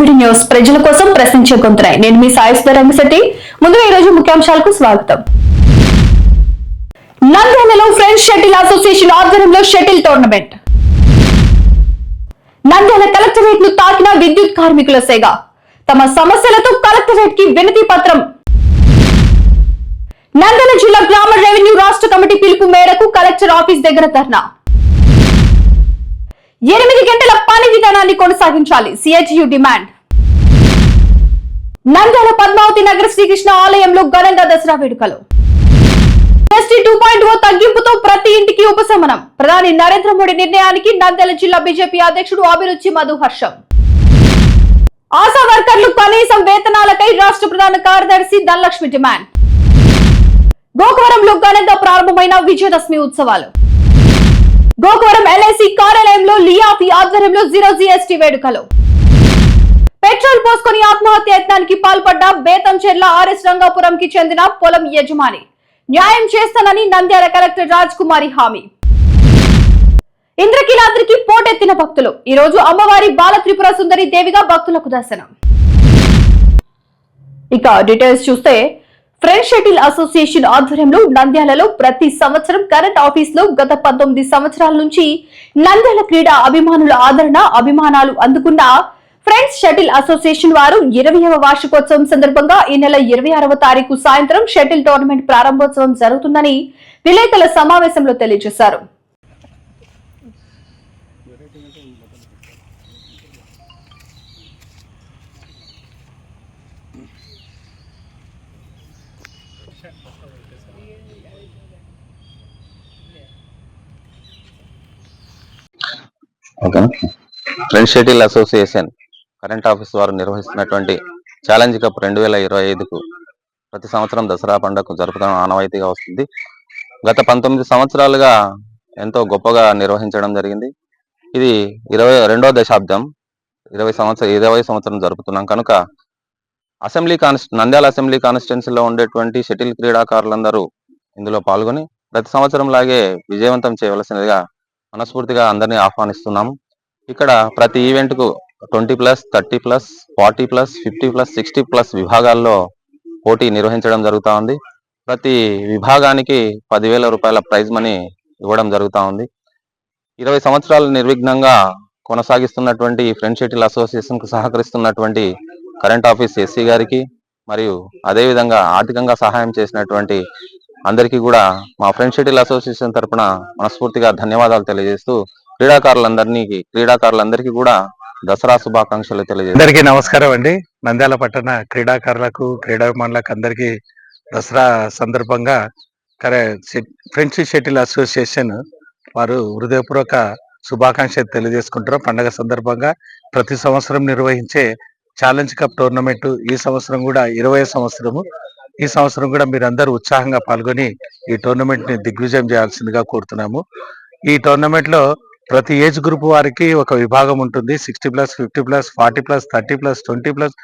Welcome news ప్రజల కోసం ప్రశ్నించే గొంతురాయ్ నేను మీ సాయిస్వర రంగశెట్టి. ముందుగా ఈ రోజు ముఖ్యాంశాలకు స్వాగతం. నంద్యాలలో ఫ్రెండ్స్ షటిల్ అసోసియేషన్ ఆధ్వర్యంలో షటిల్ టోర్నమెంట్. నంద్యాల కలెక్టరేట్ను తాకిన విద్యుత్ కార్మికుల సేగ. తమ సమస్యలతో కలెక్టరేట్కి వినతి పత్రం. నంద్యాల జిల్లా గ్రామ రెవెన్యూ రాష్ట్ర కమిటీ పిలుపు మేరకు కలెక్టర్ ఆఫీస్ దగ్గర ధర్నా. ఎనిమిది గంటల పని విధానాన్ని కొనసాగించాలి సిహెచ్యు డిమాండ్. నంద్యాల పద్మావతి నగర శ్రీకృష్ణ ఆలయంలో ఘనంగా దసరా వేడుకలు. ఎస్టీ టూ పాయింట్ ఓ తగ్గింపుతో ప్రతి ఇంటికి ఉపశమనం. ప్రధాని నరేంద్ర మోడీ నిర్ణయానికి నంద్యాల జిల్లా బీజేపీ అధ్యక్షుడు అభిరుచి మధు హర్షం ఆశా వర్కర్లు కనీసం వేతనాలకై రాష్ట్ర ప్రధాన కార్యదర్శి ధనలక్ష్మి డిమాండ్. గోకవరంలో ఘనంగా ప్రారంభమైన విజయదశమి ఉత్సవాలు. గోకవరం ఎల్ఐసి కార్యాలయంలో లియాఫీ ఆధ్వర్యంలో జీరో జీఎస్టీ వేడుకలు. పెట్రోల్ పోసుకొని ఆత్మహత్య యత్నానికి పాల్పడ్డ బేతంచెర్ల ఆర్ఎస్ రంగాపురంకి చెందిన పొలం యజమాని. న్యాయం చేస్తానని నంద్యాల కలెక్టర్ రాజ్ కుమారి హామీ. ఇంద్రకీలాద్రికి పోటెత్తిన భక్తులు. ఈ రోజు అమ్మవారి బాల త్రిపుర సుందరి దేవిగా భక్తులకు దర్శనం. ఇక డీటెయిల్స్ చూస్తే ఫ్రెండ్ షటిల్ అసోసియేషన్ ఆధ్వర్యంలో నంద్యాలలో ప్రతి సంవత్సరం కరెంట్ ఆఫీస్లో గత పంతొమ్మిది సంవత్సరాల నుంచి నంద్యాల క్రీడా అభిమానుల ఆదరణ అభిమానాలు అందుకున్న ఫ్రెండ్స్ షటిల్ అసోసియేషన్ వారు ఇరవైవ వార్షికోత్సవం సందర్భంగా ఈ నెల ఇరవై ఆరవ తారీఖు సాయంత్రం షటిల్ టోర్నమెంట్ ప్రారంభోత్సవం జరుగుతుందని విలేకరుల సమావేశంలో తెలియజేశారు. Friend friends shuttle association current office వారు నిర్వహిస్తున్నటువంటి ఛాలెంజ్ కప్ రెండు వేల ఇరవై ఐదుకు ప్రతి సంవత్సరం దసరా పండుగకు జరుపుతాం ఆనవాయితీగా వస్తుంది. గత పంతొమ్మిది సంవత్సరాలుగా ఎంతో గొప్పగా నిర్వహించడం జరిగింది. ఇది ఇరవై రెండో దశాబ్దం ఇరవై సంవత్సరం ఇరవై సంవత్సరం జరుపుతున్నాం. కనుక అసెంబ్లీ కాన్స్ నంద్యాల అసెంబ్లీ కాన్స్టిట్యున్సీలో ఉండేటువంటి షటిల్ క్రీడాకారులందరూ ఇందులో పాల్గొని ప్రతి సంవత్సరం లాగే విజయవంతం చేయవలసినదిగా మనస్ఫూర్తిగా అందరినీ ఆహ్వానిస్తున్నాము ఇక్కడ ప్రతి ఈవెంట్కు twenty plus thirty plus forty plus fifty plus sixty plus విభాగాల్లో పోటీ నిర్వహించడం జరుగుతా ఉంది. ప్రతి విభాగానికి పదివేల రూపాయల ప్రైజ్ మనీ ఇవ్వడం జరుగుతా ఉంది. ఇరవై సంవత్సరాలు నిర్విఘ్నంగా కొనసాగిస్తున్నటువంటి ఫ్రెండ్ షటిల్ అసోసియేషన్కు సహకరిస్తున్నటువంటి కరెంట్ ఆఫీస్ ఎస్సీ గారికి మరియు అదేవిధంగా ఆర్థికంగా సహాయం చేసినటువంటి అందరికీ కూడా మా ఫ్రెండ్ షటిల్ అసోసియేషన్ తరపున మనస్ఫూర్తిగా ధన్యవాదాలు తెలియజేస్తూ క్రీడాకారులందరినీ క్రీడాకారులందరికీ కూడా దసరా శుభాకాంక్షలు తెలియజేస్తాను అందరికీ నమస్కారం అండి. నంద్యాల పట్టణ క్రీడాకారులకు క్రీడాభిమానులకు అందరికీ దసరా సందర్భంగా కరే షటిల్ అసోసియేషన్ వారు హృదయపూర్వక శుభాకాంక్షలు తెలియజేసుకుంటారు పండగ సందర్భంగా ప్రతి సంవత్సరం నిర్వహించే ఛాలెంజ్ కప్ టోర్నమెంట్ ఈ సంవత్సరం కూడా ఇరవై సంవత్సరము ఈ సంవత్సరం కూడా మీరందరూ ఉత్సాహంగా పాల్గొని ఈ టోర్నమెంట్ని దిగ్విజయం చేయాల్సిందిగా కోరుతున్నాము. ఈ టోర్నమెంట్లో ప్రతి ఏజ్ గ్రూప్ వారికి ఒక విభాగం ఉంటుంది. Sixty plus fifty plus forty plus thirty plus twenty plus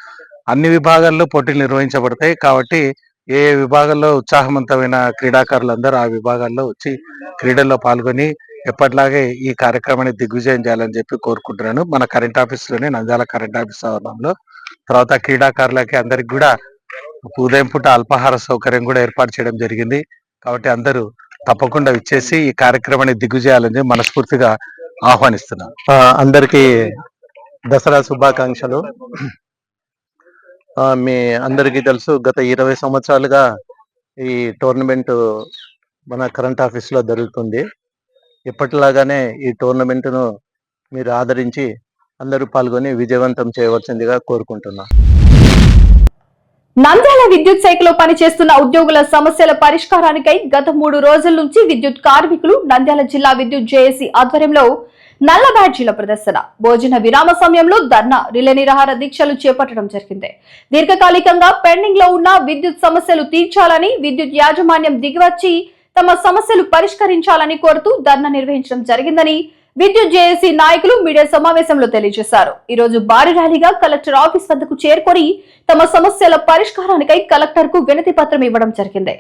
అన్ని విభాగాల్లో పోటీలు నిర్వహించబడతాయి. కాబట్టి ఏ విభాగాల్లో ఉత్సాహవంతమైన క్రీడాకారులందరూ ఆ విభాగాల్లో వచ్చి క్రీడల్లో పాల్గొని ఎప్పటిలాగే ఈ కార్యక్రమాన్ని దిగ్విజయం చేయాలని చెప్పి కోరుకుంటున్నాను. మన కరెంట్ ఆఫీస్లోనే నంద్యాల కరెంట్ ఆఫీస్ ఆవరణంలో తర్వాత క్రీడాకారులకి అందరికి కూడా ఉదయం పూట అల్పాహార సౌకర్యం కూడా ఏర్పాటు చేయడం జరిగింది. కాబట్టి అందరూ తప్పకుండా ఇచ్చేసి ఈ కార్యక్రమాన్ని దిగ్గుజేయాలని మనస్ఫూర్తిగా ఆహ్వానిస్తున్నాం. అందరికీ దసరా శుభాకాంక్షలు. మీ అందరికీ తెలుసు గత ఇరవై సంవత్సరాలుగా ఈ టోర్నమెంట్ మన కరెంట్ ఆఫీస్లో జరుగుతుంది. ఎప్పటిలాగానే ఈ టోర్నమెంట్ను మీరు ఆదరించి అందరూ పాల్గొని విజయవంతం చేయవలసిందిగా కోరుకుంటున్నాను నంద్యాల విద్యుత్ శాఖలో పనిచేస్తున్న ఉద్యోగుల సమస్యల పరిష్కారానికై గత మూడు రోజుల నుంచి విద్యుత్ కార్మికులు నంద్యాల జిల్లా విద్యుత్ జేఏసీ ఆధ్వర్యంలో నల్ల బ్యాడ్జీల ప్రదర్శన. భోజన విరామ సమయంలో ధర్నా రిలే నిరాహార దీక్షలు చేపట్టడం జరిగింది. దీర్ఘకాలికంగా పెండింగ్లో ఉన్న విద్యుత్ సమస్యలు తీర్చాలని విద్యుత్ యాజమాన్యం దిగివచ్చి తమ సమస్యలు పరిష్కరించాలని కోరుతూ ధర్నా నిర్వహించడం జరిగిందని విద్యుత్ జేఏసీ నాయకులు మీడియా సమావేశంలో తెలియజేశారు. ఈ రోజు భారీ ర్యాలీగా కలెక్టర్ ఆఫీస్ వద్దకు చేరుకొని తమ సమస్యల పరిష్కారానికై కలెక్టర్కు వినతి పత్రం ఇవ్వడం జరిగింది.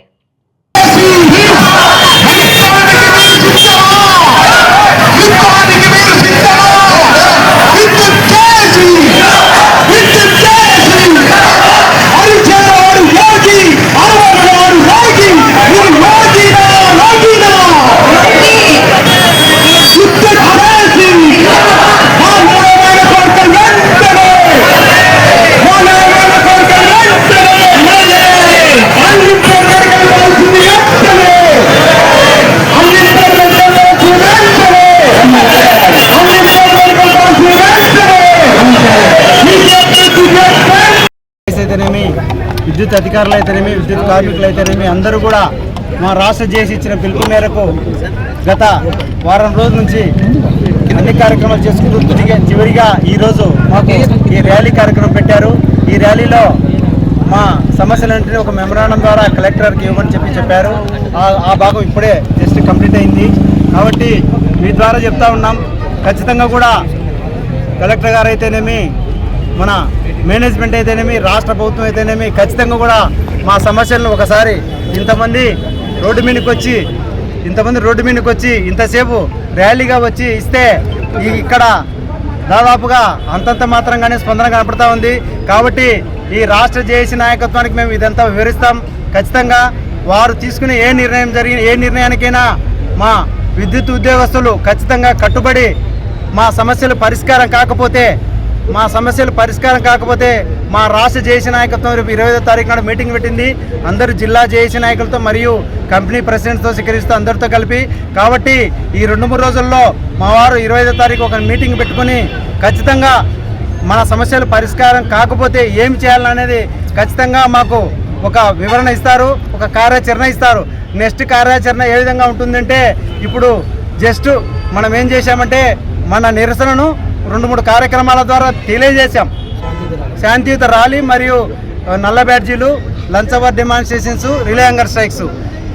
విద్యుత్ అధికారులు అయితేనేమి విద్యుత్ కార్మికులు అయితేనేమి అందరూ కూడా మా రాష్ట్ర చేసి ఇచ్చిన పిలుపు మేరకు గత వారం రోజుల నుంచి అన్ని కార్యక్రమాలు చేసుకుంటూ చివరిగా ఈరోజు మాకు ఈ ర్యాలీ కార్యక్రమం పెట్టారు. ఈ ర్యాలీలో మా సమస్యలన్నింటినీ ఒక మెమరాండం ద్వారా కలెక్టర్కి ఇవ్వమని చెప్పి చెప్పారు. ఆ- ఆ భాగం ఇప్పుడే జస్ట్ కంప్లీట్ అయింది. కాబట్టి మీ ద్వారా చెప్తా ఉన్నాం. ఖచ్చితంగా కూడా కలెక్టర్ గారు అయితేనేమి మన మేనేజ్మెంట్ అయితేనేమి రాష్ట్ర ప్రభుత్వం అయితేనేమి ఖచ్చితంగా కూడా మా సమస్యలను ఒకసారి ఇంతమంది రోడ్డు మీదకి వచ్చి ఇంతమంది రోడ్డు మీదకి వచ్చి ఇంతసేపు ర్యాలీగా వచ్చి ఇస్తే ఇక్కడ దాదాపుగా అంతంత మాత్రంగానే స్పందన కనపడతా ఉంది. కాబట్టి ఈ రాష్ట్ర జేఏసీ నాయకత్వానికి మేము ఇదంతా వివరిస్తాం. ఖచ్చితంగా వారు తీసుకునే ఏ నిర్ణయం జరిగిన ఏ నిర్ణయానికైనా మా విద్యుత్ ఉద్యోగస్తులు ఖచ్చితంగా కట్టుబడి మా సమస్యలు పరిష్కారం కాకపోతే మా సమస్యలు పరిష్కారం కాకపోతే మా రాష్ట్ర జేఏసీ నాయకత్వం రేపు ఇరవై ఐదో తారీఖు నాడు మీటింగ్ పెట్టింది. అందరు జిల్లా జేఏసీ నాయకులతో మరియు కంపెనీ ప్రెసిడెంట్తో స్వీకరిస్తూ అందరితో కలిపి. కాబట్టి ఈ రెండు మూడు రోజుల్లో మా వారు ఇరవై ఐదో తారీఖు ఒక మీటింగ్ పెట్టుకొని ఖచ్చితంగా మన సమస్యలు పరిష్కారం కాకపోతే ఏం చేయాలనేది ఖచ్చితంగా మాకు ఒక వివరణ ఇస్తారు ఒక కార్యాచరణ ఇస్తారు. నెక్స్ట్ కార్యాచరణ ఏ విధంగా ఉంటుందంటే ఇప్పుడు జస్ట్ మనం ఏం చేశామంటే మన నిరసనను రెండు మూడు కార్యక్రమాల ద్వారా తెలియజేశాం. శాంతియుత ర్యాలీ మరియు నల్ల బ్యాడ్జీలు lunch hour demonstrations relay strikes.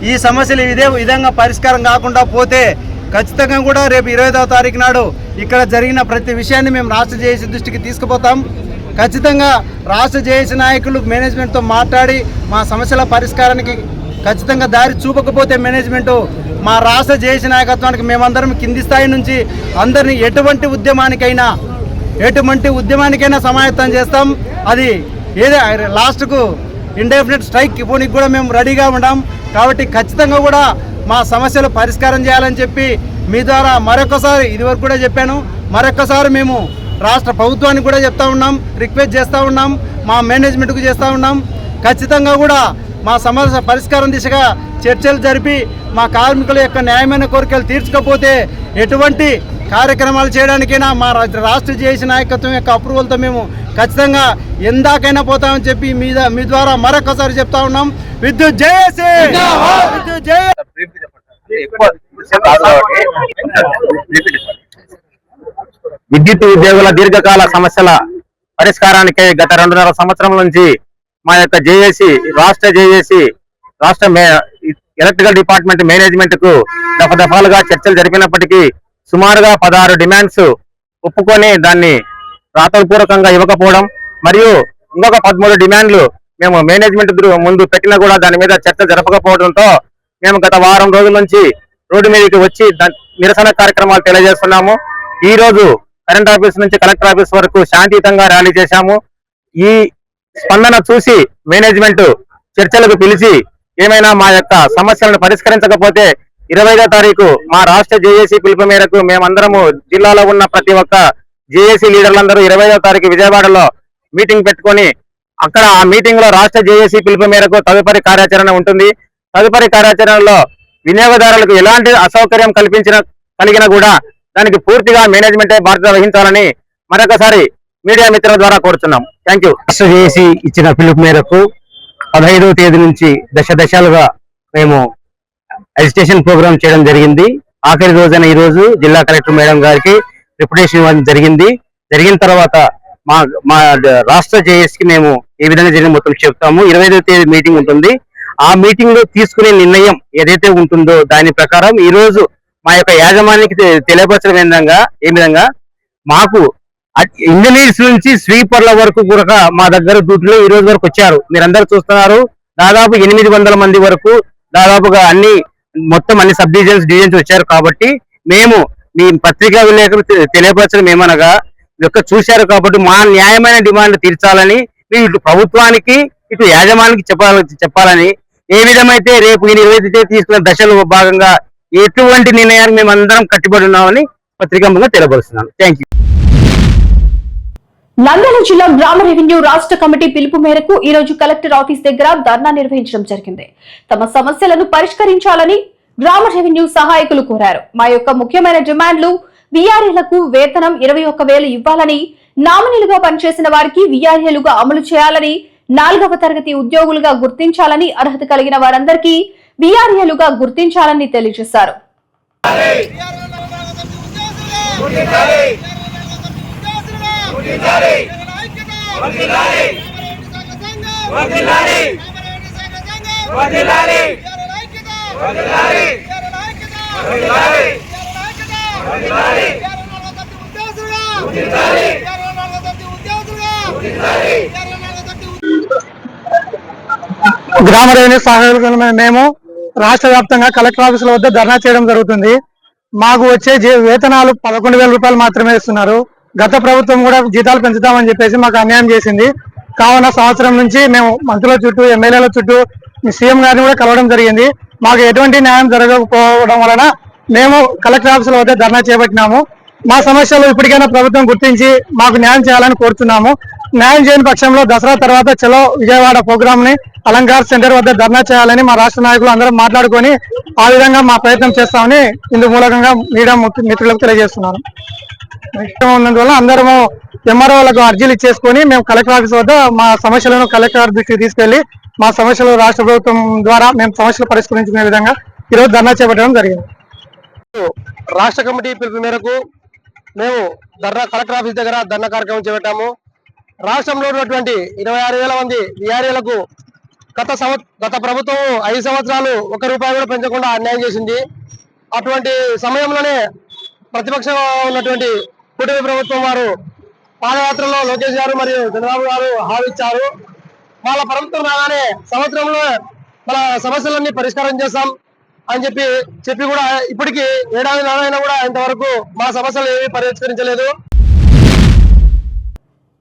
ఈ సమస్యలు ఇదే విధంగా పరిష్కారం కాకుండా పోతే ఖచ్చితంగా కూడా రేపు ఇరవైదవ తారీఖు నాడు ఇక్కడ జరిగిన ప్రతి విషయాన్ని మేము రాష్ట్ర జేఏసీ దృష్టికి తీసుకుపోతాం. ఖచ్చితంగా రాష్ట్ర జేఏసీ నాయకులు మేనేజ్మెంట్తో మాట్లాడి మా సమస్యల పరిష్కారానికి ఖచ్చితంగా దారి చూపకపోతే మేనేజ్మెంటు మా రాష్ట్ర జేఏసీ నాయకత్వానికి మేమందరం కింది స్థాయి నుంచి అందరినీ ఎటువంటి ఉద్యమానికైనా ఎటువంటి ఉద్యమానికైనా సమాయత్తం చేస్తాం. అది ఏదే లాస్ట్కు ఇండెఫినెట్ స్ట్రైక్ ఇవ్వడానికి కూడా మేము రెడీగా ఉన్నాం కాబట్టి ఖచ్చితంగా కూడా మా సమస్యలు పరిష్కారం చేయాలని చెప్పి మీ ద్వారా మరొకసారి ఇదివరకు కూడా చెప్పాను. మరొకసారి మేము రాష్ట్ర ప్రభుత్వానికి కూడా చెప్తా ఉన్నాం. రిక్వెస్ట్ చేస్తూ ఉన్నాం. మా మేనేజ్మెంట్కు చేస్తూ ఉన్నాం. ఖచ్చితంగా కూడా మా సమస్య పరిష్కారం దిశగా చర్చలు జరిపి మా కార్మికుల యొక్క న్యాయమైన కోరికలు తీర్చకపోతే ఎటువంటి కార్యక్రమాలు చేయడానికైనా మా రాష్ట్ర జేఏసీ నాయకత్వం యొక్క అప్రూవల్తో మేము ఖచ్చితంగా ఎందాకైనా పోతామని చెప్పి మీద మీ ద్వారా మరొకసారి చెప్తా ఉన్నాం. విద్యుత్ జేఏసీ! విద్యుత్ విద్యుత్ ఉద్యోగుల దీర్ఘకాల సమస్యల పరిష్కారానికి గత రెండున్నర సంవత్సరం నుంచి మా యొక్క జేఏసీ రాష్ట్ర జేఏసీ రాష్ట్ర మే- ఎలక్ట్రికల్ డిపార్ట్మెంట్ మేనేజ్మెంట్కు దఫ దఫాలుగా చర్చలు జరిపినప్పటికీ సుమారుగా పదహారు డిమాండ్స్ ఒప్పుకొని దాన్ని రాతపూర్వకంగా ఇవ్వకపోవడం మరియు ఇంకొక పదమూడు డిమాండ్లు మేము మేనేజ్మెంట్ ముందు పెట్టినా కూడా దాని మీద చర్చ జరపకపోవడంతో మేము గత వారం రోజుల నుంచి రోడ్డు మీదకి వచ్చి దా- నిరసన కార్యక్రమాలు తెలియజేస్తున్నాము. ఈ రోజు కరెంట్ ఆఫీస్ నుంచి కలెక్టర్ ఆఫీస్ వరకు శాంతియుతంగా ర్యాలీ చేశాము. ఈ స్పందన చూసి మేనేజ్మెంట్ చర్చలకు పిలిచి ఏమైనా మా యొక్క సమస్యలను పరిష్కరించకపోతే ఇరవైదో తారీఖు మా రాష్ట్ర జేఏసీ పిలుపు మేరకు మేమందరము జిల్లాలో ఉన్న ప్రతి ఒక్క జేఏసీ లీడర్లందరూ ఇరవైదో తారీఖు విజయవాడలో మీటింగ్ పెట్టుకొని అక్కడ ఆ మీటింగ్లో రాష్ట్ర జేఏసీ పిలుపు మేరకు తదుపరి కార్యాచరణ ఉంటుంది. తదుపరి కార్యాచరణలో వినియోగదారులకు ఎలాంటి అసౌకర్యం కల్పించిన కలిగినా కూడా దానికి పూర్తిగా మేనేజ్మెంటే బాధ్యత వహించాలని మరొకసారి మీడియా మిత్రుల ద్వారా కోరుతున్నాం థ్యాంక్ యూ చేసి ఇచ్చిన పిలుపు మేరకు పదహైదవ తేదీ నుంచి దశ దశాలుగా మేము అజిటేషన్ ప్రోగ్రామ్ చేయడం జరిగింది. ఆఖరి రోజైన ఈ రోజు జిల్లా కలెక్టర్ మేడం గారికి రిప్యుటేషన్ ఇవ్వడం జరిగింది. జరిగిన తర్వాత మా మా రాష్ట్ర జేఏసీ కి మేము ఏ విధంగా జరిగిన మొత్తం చెప్తాము. ఇరవై తేదీ మీటింగ్ ఉంటుంది. ఆ మీటింగ్లో తీసుకునే నిర్ణయం ఏదైతే ఉంటుందో దాని ప్రకారం ఈ రోజు మా యొక్క యాజమాన్యానికి తెలియపరచడం విధంగా ఏ విధంగా మాకు ఇంజనీర్స్ నుంచి స్వీపర్ల వరకు కూడా మా దగ్గర డ్యూటీలో ఈ రోజు వరకు వచ్చారు. మీరందరూ చూస్తున్నారు. దాదాపు ఎనిమిది వందల మంది వరకు దాదాపుగా అన్ని మొత్తం అన్ని సబ్ డివిజన్స్ డివిజన్స్ వచ్చారు కాబట్టి మేము మీ పత్రికా విలేకరు తెలియపరచడం ఏమనగా యొక్క చూశారు కాబట్టి మా న్యాయమైన డిమాండ్ తీర్చాలని మీరు ఇటు ప్రభుత్వానికి ఇటు యాజమానికి చెప్పాలి చెప్పాలని ఏ విధమైతే రేపు ఈ ఇరవై తీసుకున్న దశలో భాగంగా ఎటువంటి నిర్ణయాన్ని మేము అందరం కట్టుబడి ఉన్నామని పత్రికాముగా తెలియపరుస్తున్నాను. థ్యాంక్ యూ నంద్యాల జిల్లా గ్రామ రెవెన్యూ రాష్ట్ర కమిటీ పిలుపు మేరకు ఈ రోజు కలెక్టర్ ఆఫీస్ దగ్గర ధర్నా నిర్వహించడం జరిగింది. తమ సమస్యలను పరిష్కరించాలని గ్రామ రెవెన్యూ సహాయకులు కోరారు. మా యొక్క ముఖ్యమైన డిమాండ్లు విఆర్ఏలకు వేతనం ఇరవై ఒక్క వేలు ఇవ్వాలని నామినీలుగా పనిచేసిన వారికి విఆర్ఏలుగా అమలు చేయాలని నాలుగవ తరగతి ఉద్యోగులుగా గుర్తించాలని అర్హత కలిగిన వారందరికీ విఆర్ఏలుగా గుర్తించాలని తెలియజేశారు. గ్రామ రెవెన్యూ సహాయకులమైన మేము రాష్ట్ర వ్యాప్తంగా కలెక్టర్ ఆఫీసుల వద్ద ధర్నా చేయడం జరుగుతుంది. మాకు వచ్చే వేతనాలు పదకొండు వేల రూపాయలు మాత్రమే ఇస్తున్నారు. గత ప్రభుత్వం కూడా జీతాలు పెంచుతామని చెప్పేసి మాకు అన్యాయం చేసింది. కావున సంవత్సరం నుంచి మేము మంత్రుల చుట్టూ ఎమ్మెల్యేల చుట్టూ సీఎం గారిని కూడా కలవడం జరిగింది. మాకు ఎటువంటి న్యాయం జరగకపోవడం వలన మేము కలెక్టర్ ఆఫీసుల వద్ద ధర్నా చేపట్టినాము. మా సమస్యలు ఇప్పటికైనా ప్రభుత్వం గుర్తించి మాకు న్యాయం చేయాలని కోరుతున్నాము న్యాయం చేయని పక్షంలో దసరా తర్వాత చలో విజయవాడ ప్రోగ్రామ్ని అలంకార్ సెంటర్ వద్ద ధర్నా చేయాలని మా రాష్ట్ర నాయకులు అందరం మాట్లాడుకొని ఆ విధంగా మా ప్రయత్నం చేస్తామని ఇందు మూలకంగా మీడియా మిత్రులకు తెలియజేస్తున్నాను. ఇష్టం ఉన్నందువల్ల అందరము ఎంఆర్ఓలకు అర్జీలు ఇచ్చేసుకొని మేము కలెక్టర్ ఆఫీస్ వద్ద మా సమస్యలను కలెక్టర్ దృష్టికి తీసుకెళ్ళి మా సమస్యలు రాష్ట్ర ప్రభుత్వం ద్వారా మేము సమస్యలు పరిష్కరించుకునే విధంగా ఈరోజు ధర్నా చేపట్టడం జరిగింది. రాష్ట్ర కమిటీ పిలుపు మేరకు మేము ధర్నా కలెక్టర్ ఆఫీస్ దగ్గర ధర్నా కార్యక్రమం చేపట్టాము. రాష్ట్రంలో ఉన్నటువంటి ఇరవై ఆరు వేల మంది విఆర్ఏలకు గత సంవ గత ప్రభుత్వం ఐదు సంవత్సరాలు ఒక రూపాయి కూడా పెంచకుండా అన్యాయం చేసింది. అటువంటి సమయంలోనే ప్రతిపక్షం ఉన్నటువంటి కూటమి ప్రభుత్వం వారు పాదయాత్రలో లోకేష్ గారు మరియు చంద్రబాబు గారు హామీ వాళ్ళ ప్రభుత్వం రాగానే సంవత్సరంలో మన సమస్యలన్నీ పరిష్కారం చేస్తాం అని చెప్పి చెప్పి కూడా ఇప్పటికి ఏడాది నాడైనా కూడా ఇంతవరకు మా సమస్యలు ఏమీ పరిష్కరించలేదు.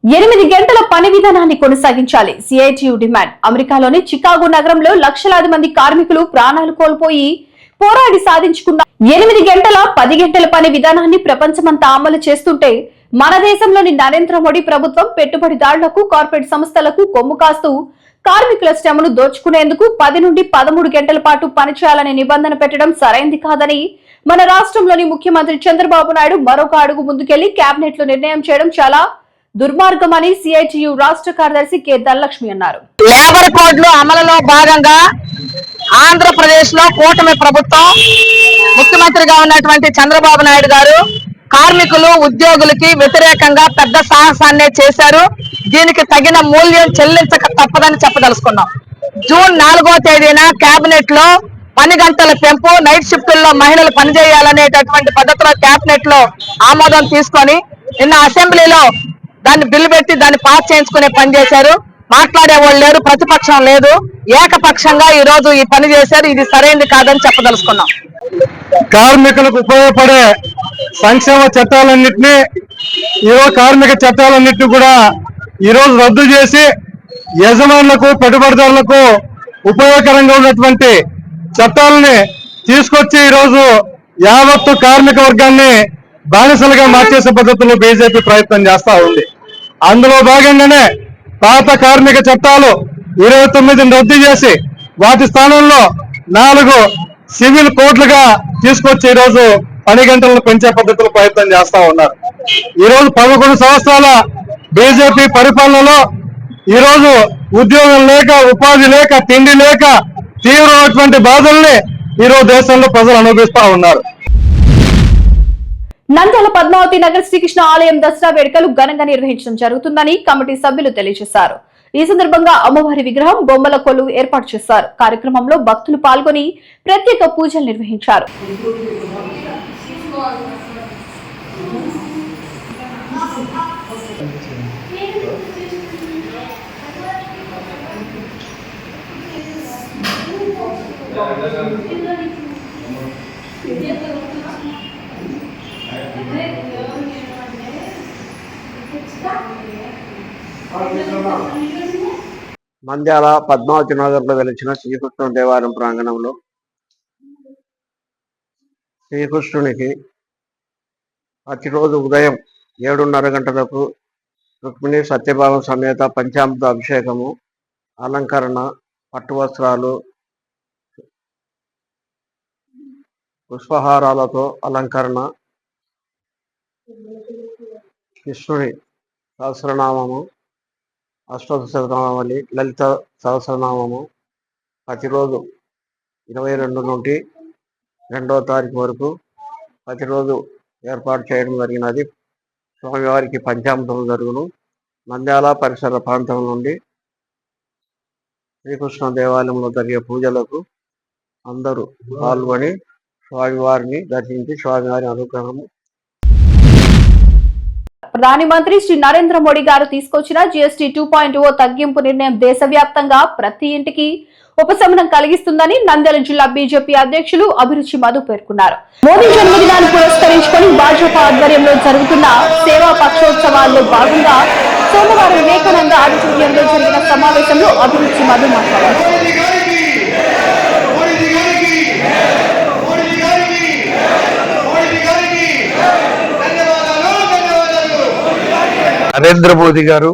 ఎనిమిది గంటల పని విధానాన్ని కొనసాగించాలి. CITU demand. అమెరికాలోని చికాగో నగరంలో లక్షలాది మంది కార్మికులు ప్రాణాలు కోల్పోయి పోరాడి సాధించుకున్న ఎనిమిది గంటల పది గంటల పని విధానాన్ని ప్రపంచమంతా అమలు చేస్తుంటే మన దేశంలోని నరేంద్ర మోడీ ప్రభుత్వం పెట్టుబడిదారులకు కార్పొరేట్ సంస్థలకు కొమ్ము కాస్తూ కార్మికుల శ్రమను దోచుకునేందుకు పది నుండి పదమూడు గంటల పాటు పనిచేయాలనే నిబంధన పెట్టడం సరైంది కాదని మన రాష్ట్రంలోని ముఖ్యమంత్రి చంద్రబాబు నాయుడు మరొక అడుగు ముందుకెళ్ళి కేబినెట్లో నిర్ణయం చేయడం చాలా దుర్మార్గమని సిఐటియు రాష్ట్ర కార్యదర్శి కె ధనలక్ష్మి అన్నారు. లేబర్ కోడ్లు అమలులో భాగంగా ఆంధ్రప్రదేశ్లో కూటమి ప్రభుత్వం ముఖ్యమంత్రిగా ఉన్నటువంటి చంద్రబాబు నాయుడు గారు కార్మికులు ఉద్యోగులకి వ్యతిరేకంగా పెద్ద సాహసాన్నే చేశారు. దీనికి తగిన మూల్యం చెల్లించక తప్పదని చెప్పదలుచుకున్నాం. జూన్ నాలుగో తేదీన కేబినెట్లో పని గంటల పెంపు నైట్ షిఫ్టుల్లో మహిళలు పనిచేయాలనేటటువంటి పద్ధతిలో కేబినెట్లో ఆమోదం తీసుకొని నిన్న అసెంబ్లీలో దాన్ని బిల్లు పెట్టి దాన్ని పాస్ చేయించుకునే పని చేశారు. మాట్లాడే వాళ్ళు లేరు ప్రతిపక్షం లేదు. ఏకపక్షంగా ఈ రోజు ఈ పని చేశారు. ఇది సరైనది కాదని చెప్పదలుచుకున్నాం. కార్మికులకు ఉపయోగపడే సంక్షేమ చట్టాలన్నింటినీ ఈరోజు కార్మిక చట్టాలన్నింటినీ కూడా ఈరోజు రద్దు చేసి యజమానులకు పెట్టుబడిదారులకు ఉపయోగకరంగా ఉన్నటువంటి చట్టాలని తీసుకొచ్చి ఈరోజు యావత్తు కార్మిక వర్గాన్ని బానిసలుగా మార్చేసే పద్ధతిలో బీజేపీ ప్రయత్నం చేస్తా ఉంది. అందులో భాగంగానే పాత కార్మిక చట్టాలు ఇరవై తొమ్మిదిని రద్దు చేసి వాటి స్థానంలో నాలుగు సివిల్ కోడ్లుగా తీసుకొచ్చి ఈరోజు పని గంటలను పెంచే పద్ధతిలో ప్రయత్నం చేస్తా ఉన్నారు. ఈరోజు పదకొండు సంవత్సరాల బీజేపీ పరిపాలనలో ఈరోజు ఉద్యోగం లేక ఉపాధి లేక తిండి లేక తీవ్రమైనటువంటి బాధల్ని ఈరోజు దేశంలో ప్రజలు అనుభవిస్తా ఉన్నారు. నంద్యాల పద్మావతి నగర్ శ్రీకృష్ణ ఆలయం దసరా వేడుకలు ఘనంగా నిర్వహించడం జరుగుతుందని కమిటీ సభ్యులు తెలియజేశారు. ఈ సందర్భంగా అమ్మవారి విగ్రహం బొమ్మల కొలువు ఏర్పాటు చేశారు. కార్యక్రమంలో భక్తులు పాల్గొని ప్రత్యేక పూజలు నిర్వహించారు. మంద్యాల పద్మావతి నగర్లో వెలిచిన శ్రీకృష్ణ దేవాలయం ప్రాంగణంలో శ్రీకృష్ణునికి ప్రతిరోజు ఉదయం ఏడున్నర గంటలకు రుక్మిణి సత్యభావం సమేత పంచామృత అభిషేకము అలంకరణ పట్టు వస్త్రాలు పుష్పహారాలతో అలంకరణ కృష్ణుని సహస్రనామము అష్టోత్తరనామావళి లలిత సహస్రనామము ప్రతిరోజు ఇరవై రెండు నుండి రెండవ తారీఖు వరకు ప్రతిరోజు ఏర్పాటు చేయడం జరిగినది. స్వామివారికి పంచామృతం జరుగును. నంద్యాల పరిసర ప్రాంతం నుండి శ్రీకృష్ణ దేవాలయంలో జరిగే పూజలకు అందరూ పాల్గొని స్వామివారిని దర్శించి స్వామివారి అనుగ్రహం ప్రధాని మంత్రి శ్రీ నరేంద్ర మోడీ గారు తీసుకొచ్చిన జీఎస్టీ టూ పాయింట్ ఓ తగ్గింపు నిర్ణయం దేశవ్యాప్తంగా ప్రతి ఇంటికి ఉపశమనం కలిగిస్తుందని నంద్యాల జిల్లా బీజేపీ అధ్యక్షులు అభిరుచి మధు పేర్కొన్నారు. మోదీ జన్మదినాన్ని పురస్కరించుకొని భాజపా ఆధ్వర్యంలో జరుగుతున్న సేవా పక్షోత్సవాల్లో భాగంగా సోమవారం వివేకానంద ఆడిటోరియంలో జరిగిన సమావేశంలో అభిరుచి మధు మాట్లాడారు. నరేంద్ర మోదీ గారు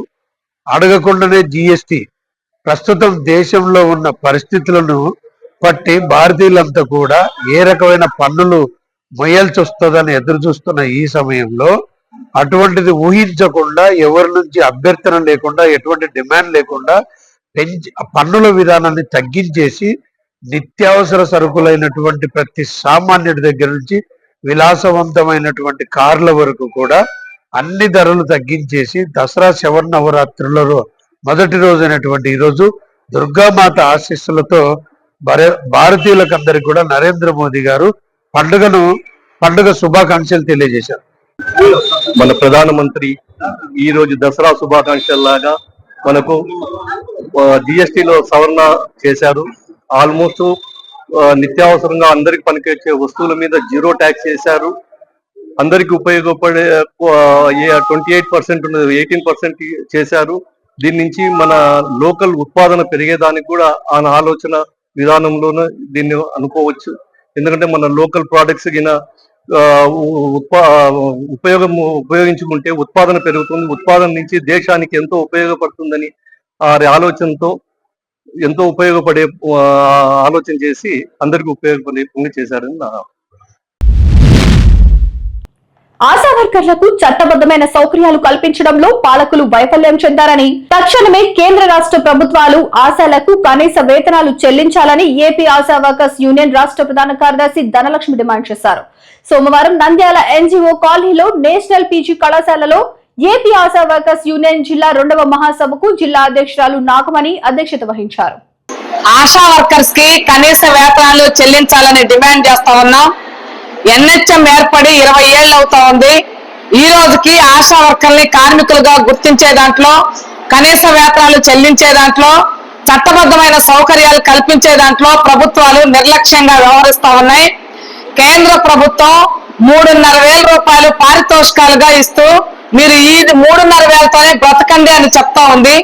అడగకుండానే జిఎస్టి ప్రస్తుతం దేశంలో ఉన్న పరిస్థితులను బట్టి భారతీయులంతా కూడా ఏ రకమైన పన్నులు మొయ్యాల్సి వస్తుందని ఎదురు చూస్తున్న ఈ సమయంలో అటువంటిది ఊహించకుండా ఎవరి నుంచి అభ్యర్థన లేకుండా ఎటువంటి డిమాండ్ లేకుండా పెంచి పన్నుల విధానాన్ని తగ్గించేసి నిత్యావసర సరుకులైనటువంటి ప్రతి సామాన్యుడి దగ్గర నుంచి విలాసవంతమైనటువంటి కార్ల వరకు కూడా అన్ని ధరలు తగ్గించేసి దసరా శవర్ నవరాత్రులలో మొదటి రోజు అయినటువంటి ఈ రోజు దుర్గామాత ఆశీస్సులతో భార- భారతీయులకందరికి కూడా నరేంద్ర మోదీ గారు పండుగను పండుగ శుభాకాంక్షలు తెలియజేశారు. మన ప్రధానమంత్రి ఈ రోజు దసరా శుభాకాంక్షల్లాగా మనకు జిఎస్టిలో సవరణ చేశారు ఆల్మోస్ట్ నిత్యావసరంగా అందరికి పనికొచ్చే వస్తువుల మీద జీరో ట్యాక్స్ చేశారు అందరికి ఉపయోగపడే ట్వంటీ ఎయిట్ పర్సెంట్ ఉన్నది ఎయిటీన్ పర్సెంట్ చేశారు. దీని నుంచి మన లోకల్ ఉత్పాదన పెరిగేదానికి కూడా ఆయన ఆలోచన విధానంలోనే దీన్ని అనుకోవచ్చు. ఎందుకంటే మన లోకల్ ప్రోడక్ట్స్ గిన ఆ, ఉపయోగం ఉపయోగించుకుంటే ఉత్పాదన పెరుగుతుంది. ఉత్పాదన నుంచి దేశానికి ఎంతో ఉపయోగపడుతుందని ఆ ఆలోచనతో ఎంతో ఉపయోగపడే ఆలోచన చేసి అందరికి ఉపయోగపడే పని చేశారని నా ఆశా వర్కర్లకు చట్టబద్ధమైన సౌకర్యాలు కల్పించడంలో పాలకులు వైఫల్యం చెందారని తక్షణమే కేంద్ర రాష్ట్ర ప్రభుత్వాలు ఆశాలకు కనీస వేతనాలు చెల్లించాలని ఏపీ ఆశా వర్కర్స్ యూనియన్ రాష్ట్ర ప్రధాన కార్యదర్శి ధనలక్ష్మి డిమాండ్ చేశారు. సోమవారం నంద్యాల ఎన్జీఓ కాలనీలో నేషనల్ పీజీ కళాశాలలో ఏపీ ఆశా వర్కర్స్ యూనియన్ జిల్లా రెండవ మహాసభకు జిల్లా అధ్యక్షురాలు నాగమణి అధ్యక్షత వహించారు. ఆశా వర్కర్స్కి కనీస వేతనాలు చెల్లించాలని డిమాండ్ చేస్తా ఉన్నాం. ఎన్హెచ్ఎం ఏర్పడి ఇరవై ఏళ్ళు అవుతా ఉంది. ఈ రోజుకి ఆశా వర్కర్ని కార్మికులుగా గుర్తించే దాంట్లో కనీస వేతనాలు చెల్లించే దాంట్లో చట్టబద్ధమైన సౌకర్యాలు కల్పించే దాంట్లో ప్రభుత్వాలు నిర్లక్ష్యంగా వ్యవహరిస్తా ఉన్నాయి. కేంద్ర ప్రభుత్వం మూడున్నర వేల రూపాయలు పారితోషికాలుగా ఇస్తూ మీరు ఈ మూడున్నర వేలతోనే బ్రతకండి అని చెప్తా ఉంది.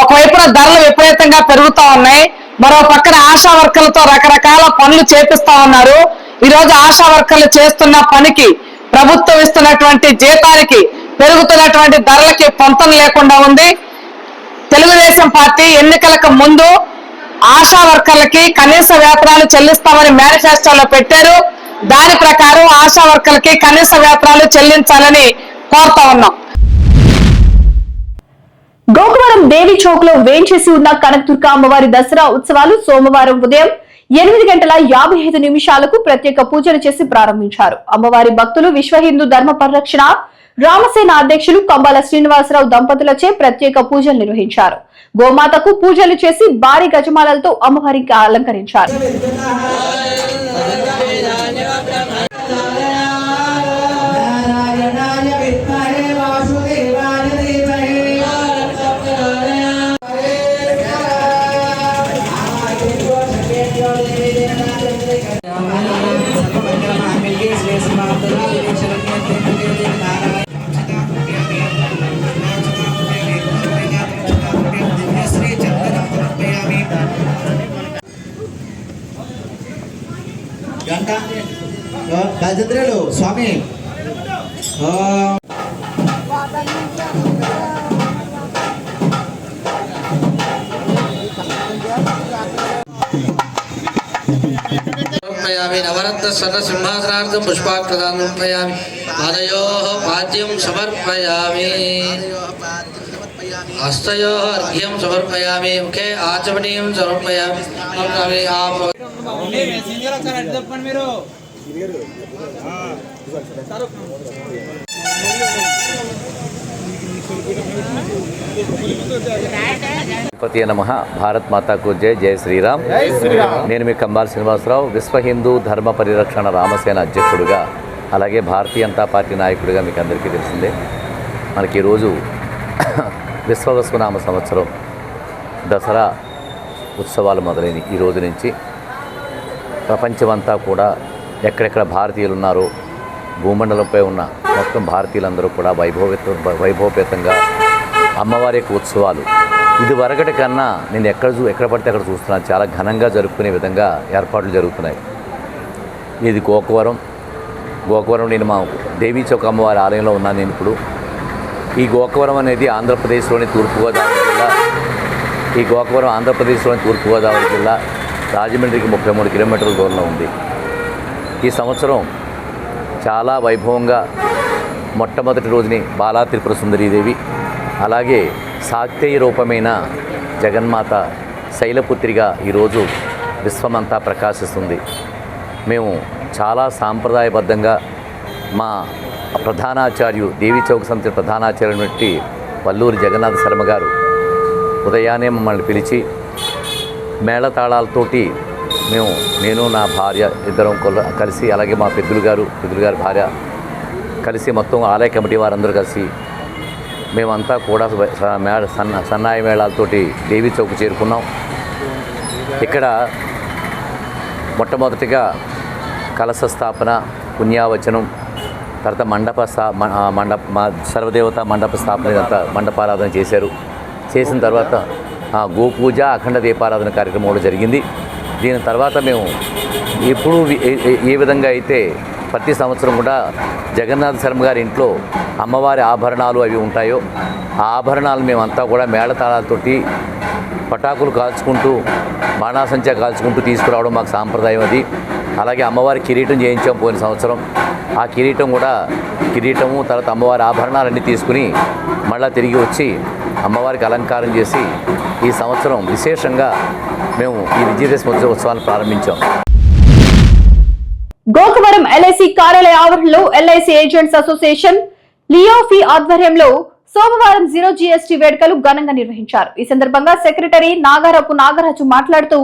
ఒకవైపున ధరలు విపరీతంగా పెరుగుతా ఉన్నాయి. మరో పక్కన ఆశా వర్కర్లతో రకరకాల పనులు చేపిస్తా ఉన్నారు. ఈ రోజు ఆశా వర్కర్లు చేస్తున్న పనికి ప్రభుత్వం ఇస్తున్నటువంటి జీతానికి పెరుగుతున్నటువంటి ధరలకి పొంతం లేకుండా ఉంది. తెలుగుదేశం పార్టీ ఎన్నికలకు ముందు ఆశా వర్కర్లకి కనీస వేతనాలు చెల్లిస్తామని మేనిఫెస్టోలో పెట్టారు. దాని ప్రకారం ఆశా వర్కర్లకి కనీస వేతనాలు చెల్లించాలని కోరుతా ఉన్నాం. గోకువరం దేవి చౌక్లో వేంచేసి ఉన్న కనకదుర్గ అమ్మవారి దసరా ఉత్సవాలు సోమవారం ఉదయం ఎనిమిది గంటల యాభై ఐదు నిమిషాలకు ప్రత్యేక పూజలు చేసి ప్రారంభించారు. అమ్మవారి భక్తులు విశ్వ హిందూ ధర్మ పరిరక్షణ రామసేన అధ్యక్షులు కంబాల శ్రీనివాసరావు దంపతులచే ప్రత్యేక పూజలు నిర్వహించారు. గోమాతకు పూజలు చేసి భారీ గజమాలతో అమ్మవారికి అలంకరించారు. గంట గజద్రులు స్వామి ఆ, సమర్పయామి నవరత్న స్వర్ణ సింహాసనార్థం పుష్పాకృతాన్ని సమర్పయామి పాదయో పాద్యం సమర్పయామి हस्तयोः अर्घ्यं समर्पयामि मुखे आचमनीयं समर्पयामि చెప్పండి నమ. భారత్ మాతాకు జై జై శ్రీరామ్. నేను మీ కంబాల్ శ్రీనివాసరావు విశ్వ హిందూ ధర్మ పరిరక్షణ రామసేన అధ్యక్షుడుగా అలాగే భారతీయ జనతా పార్టీ నాయకుడిగా మీకు అందరికీ తెలిసిందే. మనకి ఈరోజు విశ్వవసునామ సంవత్సరం దసరా ఉత్సవాలు మొదలైన ఈ రోజు నుంచి ప్రపంచమంతా కూడా ఎక్కడెక్కడ భారతీయులు ఉన్నారో భూమండలంపై ఉన్న మొత్తం భారతీయులందరూ కూడా వైభవపేత వైభవపేతంగా అమ్మవారి యొక్క ఉత్సవాలు. ఇది వరకటి కన్నా నేను ఎక్కడ చూ ఎక్కడ పడితే అక్కడ చూస్తున్నాను. చాలా ఘనంగా జరుపుకునే విధంగా ఏర్పాట్లు జరుగుతున్నాయి. ఇది గోకవరం. గోకవరం నేను మా దేవీ చౌక అమ్మవారి ఆలయంలో ఉన్నాను నేను ఇప్పుడు. ఈ గోకవరం అనేది ఆంధ్రప్రదేశ్లోని తూర్పుగోదావరి జిల్లా. ఈ గోకవరం ఆంధ్రప్రదేశ్లోని తూర్పుగోదావరి జిల్లా. రాజమండ్రికి ముప్పై మూడు కిలోమీటర్ల దూరంలో ఉంది. ఈ సంవత్సరం చాలా వైభవంగా మొట్టమొదటి రోజుని బాలా త్రిపుర సుందరీదేవి అలాగే సాక్తేయ రూపమైన జగన్మాత శైలపుత్రిగా ఈరోజు విశ్వమంతా ప్రకాశిస్తుంది. మేము చాలా సాంప్రదాయబద్ధంగా మా ప్రధానాచార్యు దేవి చౌక సమితి ప్రధానాచార్యుని వల్లూరి జగన్నాథ శర్మ గారు ఉదయాన్నే మమ్మల్ని పిలిచి మేళతాళాలతోటి మేము నేను నా భార్య ఇద్దరం కలిసి అలాగే మా పెద్దలు గారు పెద్దలు గారి భార్య కలిసి మొత్తం ఆలయ కమిటీ వారందరూ కలిసి మేమంతా కూడా మేళ సన్న సన్నాయి మేళాలతోటి దేవి చౌక్ చేరుకున్నాం. ఇక్కడ మొట్టమొదటిగా కలశ స్థాపన పుణ్యావచనం తర్వాత మండప స్థా మండప మా సర్వదేవత మండప స్థాపన మండపారాధన చేశారు. చేసిన తర్వాత గోపూజ అఖండ దీపారాధన కార్యక్రమం కూడా జరిగింది. దీని తర్వాత మేము ఎప్పుడు ఏ- ఏ విధంగా అయితే ప్రతి సంవత్సరం కూడా జగన్నాథ శర్మ గారి ఇంట్లో అమ్మవారి ఆభరణాలు అవి ఉంటాయో ఆ ఆభరణాలు మేమంతా కూడా మేళతాళాలతోటి పటాకులు కాల్చుకుంటూ బాణాసంచా కాల్చుకుంటూ తీసుకురావడం మాకు సాంప్రదాయం అది. అలాగే అమ్మవారి కిరీటం చేయించాం పోయిన సంవత్సరం. ఆ కిరీటం కూడా కిరీటము తర్వాత అమ్మవారి ఆభరణాలన్నీ తీసుకుని మళ్ళా తిరిగి వచ్చి అమ్మవారికి అలంకారం చేసి ఈ సంవత్సరం విశేషంగా మేము ఈ విజయదశమి ఉత్సవాలు ప్రారంభించాం. గోకవరం ఎల్ఐసి కార్యాలయ ఆవరణలో ఎల్ఐసి ఏజెంట్స్ అసోసియేషన్ లియోఫీ ఆధ్వర్యంలో సోమవారం జీరో జీఎస్టీ వేడుకలు ఘనంగా నిర్వహించారు. ఈ సందర్భంగా సెక్రటరీ నాగారపు నాగరాజు మాట్లాడుతూ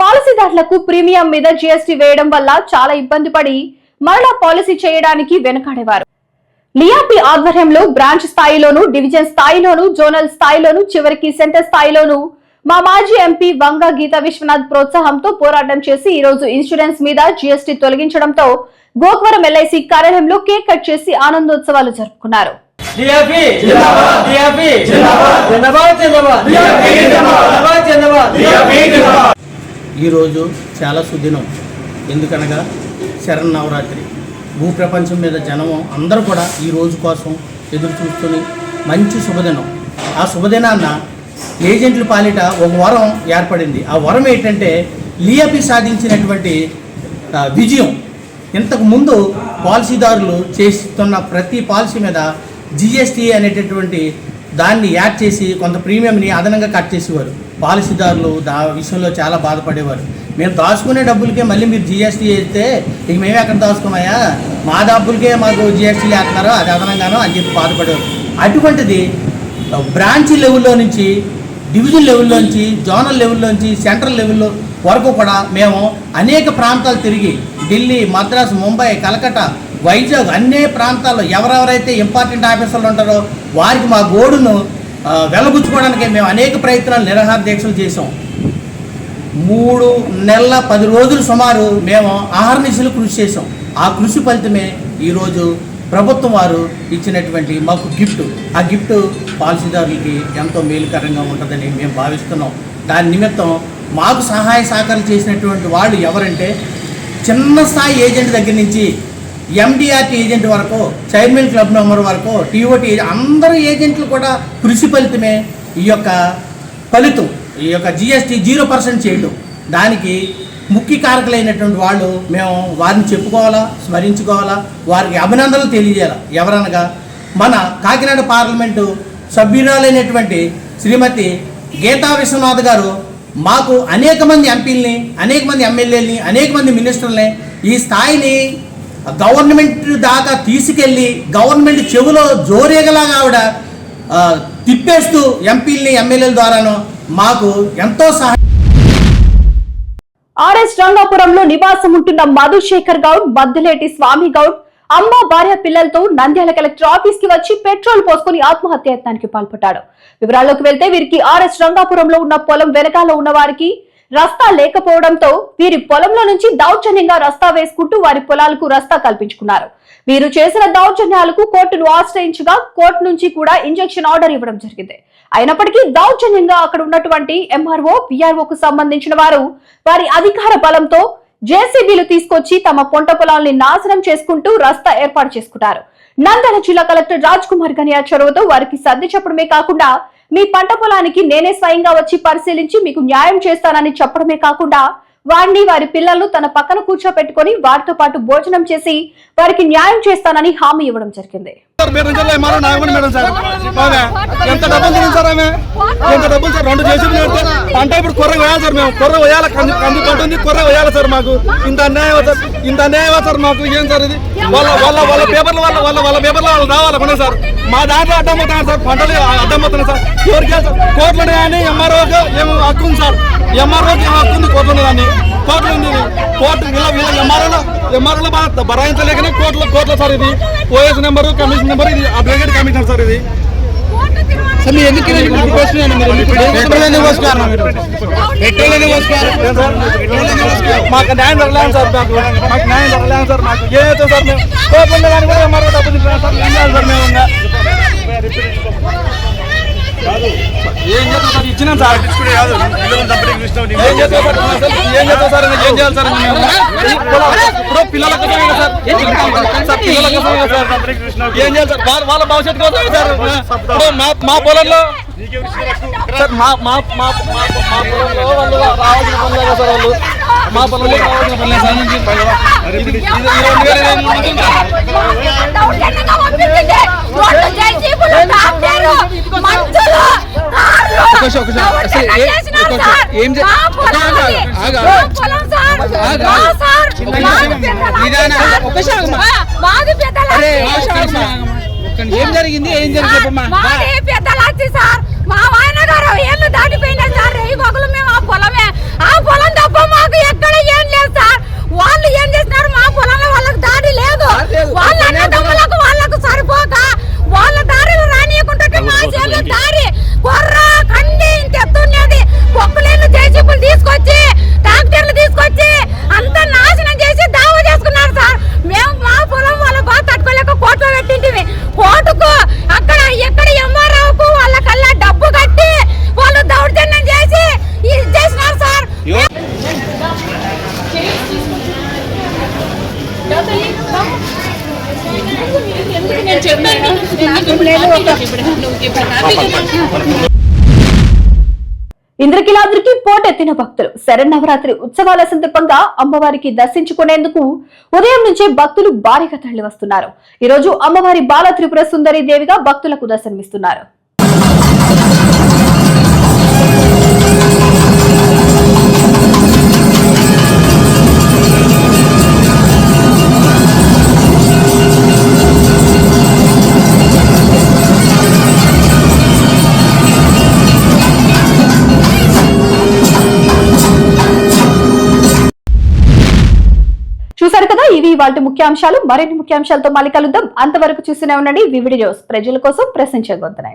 పాలసీదారులకు ప్రీమియం మీద జీఎస్టీ వేయడం వల్ల చాలా ఇబ్బంది పడి మరలా పాలసీ చేయడానికి వెనకాడేవారు. లియాపి ఆధ్వర్యంలో బ్రాంచ్ స్థాయిలోను డివిజన్ స్థాయిలోను జోనల్ స్థాయిలోను చివరికి సెంటర్ స్థాయిలోను మా మాజీ ఎంపీ వంగ గీతా విశ్వనాథ్ ప్రోత్సాహంతో పోరాటం చేసి ఈ రోజు ఇన్సూరెన్స్ మీద జీఎస్టీ తొలగించడంతో గోకవరం ఎల్ఐసి కార్యాలయంలో కేక్ కట్ చేసి ఆనందోత్సవాలు జరుపుకున్నారు. ఈరోజు చాలా సుదినం. ఎందుకనగా శరన్నవరాత్రి. భూప్రపంచం మీద జనం అందరూ కూడా ఈ రోజు కోసం ఎదురు చూస్తుని మంచి శుభదినం. ఆ శుభదినాన్న ఏజెంట్ల పాలిట ఒక వరం ఏర్పడింది. ఆ వరం ఏంటంటే లియపి సాధించినటువంటి విజయం. ఇంతకు ముందు పాలసీదారులు చేస్తున్న ప్రతి పాలసీ మీద జిఎస్టీ అనేటటువంటి దాన్ని యాడ్ చేసి కొంత ప్రీమియంని అదనంగా కట్ చేసేవారు. పాలసీదారులు దా విషయంలో చాలా బాధపడేవారు. మేము దాచుకునే డబ్బులకే మళ్ళీ మీరు జిఎస్టీ వేస్తే ఇక మేమే ఎక్కడ దాచుకున్నాయా మా డబ్బులకే మాకు జిఎస్టీ లేకున్నారో అది అదనంగానో అని చెప్పి బాధపడేవారు. అటువంటిది బ్రాంచ్ లెవెల్లో నుంచి డివిజన్ లెవెల్లో నుంచి జోనల్ లెవెల్లో నుంచి సెంట్రల్ లెవెల్లో వరకు కూడా మేము అనేక ప్రాంతాలు తిరిగి ఢిల్లీ మద్రాసు ముంబై కలకట్టా వైజాగ్ అన్ని ప్రాంతాల్లో ఎవరెవరైతే ఇంపార్టెంట్ ఆఫీసర్లు ఉంటారో వారికి మా గోడును వెలగుచ్చుకోవడానికి మేము అనేక ప్రయత్నాలు నిరహార దీక్షలు చేసాం మూడు నెలల పది రోజులు సుమారు మేము ఆహర్నిశలు కృషి చేసాం ఆ కృషి ఫలితమే ఈరోజు ప్రభుత్వం వారు ఇచ్చినటువంటి మాకు గిఫ్ట్. ఆ గిఫ్ట్ పాలసీదారులకి ఎంతో మేలుకరంగా ఉంటుందని మేము భావిస్తున్నాం. దాని నిమిత్తం మాకు సహాయ సహకారం చేసినటువంటి వాళ్ళు ఎవరంటే చిన్న స్థాయి ఏజెంట్ దగ్గర నుంచి ఎండిఆర్టీ ఏజెంట్ వరకు చైర్మన్ క్లబ్ మెంబర్ వరకు టీఓటీ అందరు ఏజెంట్లు కూడా కృషి ఫలితమే ఈ యొక్క ఫలితం. ఈ యొక్క జిఎస్టీ జీరో పర్సెంట్ చేయడం దానికి ముఖ్య కారకులైనటువంటి వాళ్ళు మేము వారిని చెప్పుకోవాలా స్మరించుకోవాలా వారికి అభినందనలు తెలియజేయాలి? ఎవరనగా మన కాకినాడ పార్లమెంటు సభ్యురాలైనటువంటి శ్రీమతి గీతా విశ్వనాథ్ గారు మాకు అనేక మంది ఎంపీలని అనేక మంది ఎమ్మెల్యేలని అనేక మంది మినిస్టర్లని ఈ స్థాయిని గవర్నమెంట్ దాకా తీసుకెళ్ళి గవర్నమెంట్ చెవులో జోరేగలాగా ఆవిడ తిప్పేస్తూ ఎంపీలని ఎమ్మెల్యేల ద్వారాను మాకు ఎంతో సహాయం ఆర్ఎస్ రంగాపురంలో నివాసం ఉంటున్న మధుశేఖర్ గౌడ్ బద్దిలేటి స్వామి గౌడ్ అమ్మ భార్య పిల్లలతో నంద్యాల కలెక్టర్ ఆఫీస్కి వచ్చి పెట్రోల్ పోసుకుని ఆత్మహత్యాయత్నానికి పాల్పడ్డాడు. వివరాల్లోకి వెళ్తే వీరికి ఆర్ఎస్ రంగాపురంలో ఉన్న పొలం వెనకాల ఉన్న వారికి రస్తా లేకపోవడంతో వీరి పొలంలో నుంచి దౌర్జన్యంగా రస్తా వేసుకుంటూ వారి పొలాలకు రస్తా కల్పించుకున్నారు. వీరు చేసిన దౌర్జన్యాలకు కోర్టును ఆశ్రయించగా కోర్టు నుంచి కూడా ఇంజెక్షన్ ఆర్డర్ ఇవ్వడం జరిగింది. అయినప్పటికీ దౌర్జన్యంగా అక్కడ ఉన్నటువంటి ఎంఆర్ఓ పిఆర్ఓకు సంబంధించిన వారు వారి అధికార బలంతో జేసీబీలు తీసుకొచ్చి తమ పొంట పొలాల్ని నాశనం చేసుకుంటూ రస్తా ఏర్పాటు చేసుకుంటారు నందల జిల్లా కలెక్టర్ రాజ్ కుమార్ గనియా చొరవతో వారికి సర్ది చెప్పడమే కాకుండా మీ పంట పొలానికి నేనే స్వయంగా వచ్చి పరిశీలించి మీకు న్యాయం చేస్తానని చెప్పడమే కాకుండా వారిని వారి పిల్లలను తన పక్కన కూర్చోపెట్టుకొని వారితో పాటు భోజనం చేసి వారికి న్యాయం చేస్తానని హామీ ఇవ్వడం జరిగింది. ఎంత సార్ ఎంత డబ్బులు సార్? రెండు పంట ఇప్పుడు కొర్ర వేయాలి సార్ మేము. కొర్ర వేయాలి కంది కంది కొర్ర వేయాలి సార్ మాకు. ఇంత అన్యాయం సార్? ఇంత అన్యాయం సార్ మాకు? ఏం సార్ ఇది? వాళ్ళ వాళ్ళ వాళ్ళ పేపర్ల వాళ్ళ వాళ్ళ వాళ్ళ పేపర్ల వాళ్ళు రావాలి సార్. మా దాంట్లో అడ్డం పోతున్నారు సార్? పంటలు అడ్డం పోతున్నాయి సార్? ఎవరికి సార్ కోర్టులో కానీ ఎంఆర్ఓకి ఏమో హక్కు ఉంది సార్. ఎంఆర్ఓకి ఏమో హక్కు ఉంది కోట్లు కానీ కోట్లు ఉంది ఇది. కోర్టు వీళ్ళ వీళ్ళ ఎంఆర్ఓలో ఎంఆర్ఓలో భరాయించలేకనే కోట్ల కోట్ల సార్ ఇది. ఓఎస్ నెంబరు కమిషన్ నెంబర్ ఇది అడ్వకేట్ కమిషనర్ సార్ ఇది. సార్ మీరు ఎందుకు మీరు? పెట్రోల్ ఎందుకు పోస్తున్నారు మీరు? పెట్రోల్ ఎందుకు పోస్తున్నారు? మాకు న్యాయం జరగలేదు సార్ మాకు మాకు న్యాయం జరగలేదు సార్ మాకు ఏం చేస్తాం సార్ మేము దానికి కూడా డబ్బులు తీసుకున్నాం సార్ ఏం సార్ మేము? ఏం చేస్తాం సార్? ఇచ్చినాం సార్. ఏం చేస్తాం సార్? అసలు ఏం చేస్తాం సార్? ఇంకా ఏం చేయాలి సార్? ఇప్పుడు పిల్లల కోసమే కదా సార్ సార్? పిల్లల కోసమే కదా సార్ ఏం చేయాలి సార్. వాళ్ళ భవిష్యత్తు కోసమే సార్ ఇప్పుడు మా మా పొలంలో సార్ మా మా మా పొలంలో వాళ్ళు రావాల్సిన పనులే కదా సార్ వాళ్ళు? మా పొలంలో రావాల్సిన పనులే సార్ సార్. ఒకసారి, ఒకసారి. ఏ- జరిగింది? ఏం జరిగింది మా ఆయన గారు ఏళ్ళు దాటిపోయినా సార్. రేయి గొగలు మేము ఆ పొలమే. ఆ పొలం తప్ప మాకు ఎక్కడ ఏం లేదు సార్. వాళ్ళు ఏం చేస్తున్నారు మా పొలంలో వాళ్ళకి దాడి లేదు. వాళ్ళ అన్నదమ్ములకు వాళ్ళకు సరిపోక. వాళ్ళ దారిలో రానియకుంటే మా చేతులు దారి కొర్ర పొక్కులేళ్ళు జేసీబులు తీసుకొచ్చి ట్రాక్టర్లు తీసుకొచ్చి అంత నాశనం చేసి దావా చేసుకున్నారు సార్. మేము మా పొలం వాళ్ళ బాగా తట్టుకోలేక కోర్టులో పెట్టింటివి. కోర్టుకు అక్కడ ఎక్కడ ఎంఆర్ఓకు వాళ్ళ కల్లా డబ్బు కట్టి వాళ్ళు దౌర్జన్యం చేసి ఇది చేసినారు సార్. ఇంద్రకిలాద్రికి పోటెత్తిన భక్తులు. శరన్నవరాత్రి ఉత్సవాల సందర్భంగా అమ్మవారికి దర్శించుకునేందుకు ఉదయం నుంచే భక్తులు భారీగా తరలి వస్తున్నారు ఈ రోజు అమ్మవారి బాల త్రిపుర సుందరి దేవిగా భక్తులకు దర్శనమిస్తున్నారు. చూసారు కదా ఇవి వాటి ముఖ్యాంశాలు. మరిన్ని ముఖ్యాంశాలతో మళ్ళీ కలుద్దాం. అంతవరకు చూస్తూనే ఉండండి. VVD news. ప్రజల కోసం ప్రశ్నించగొంతున్నాయి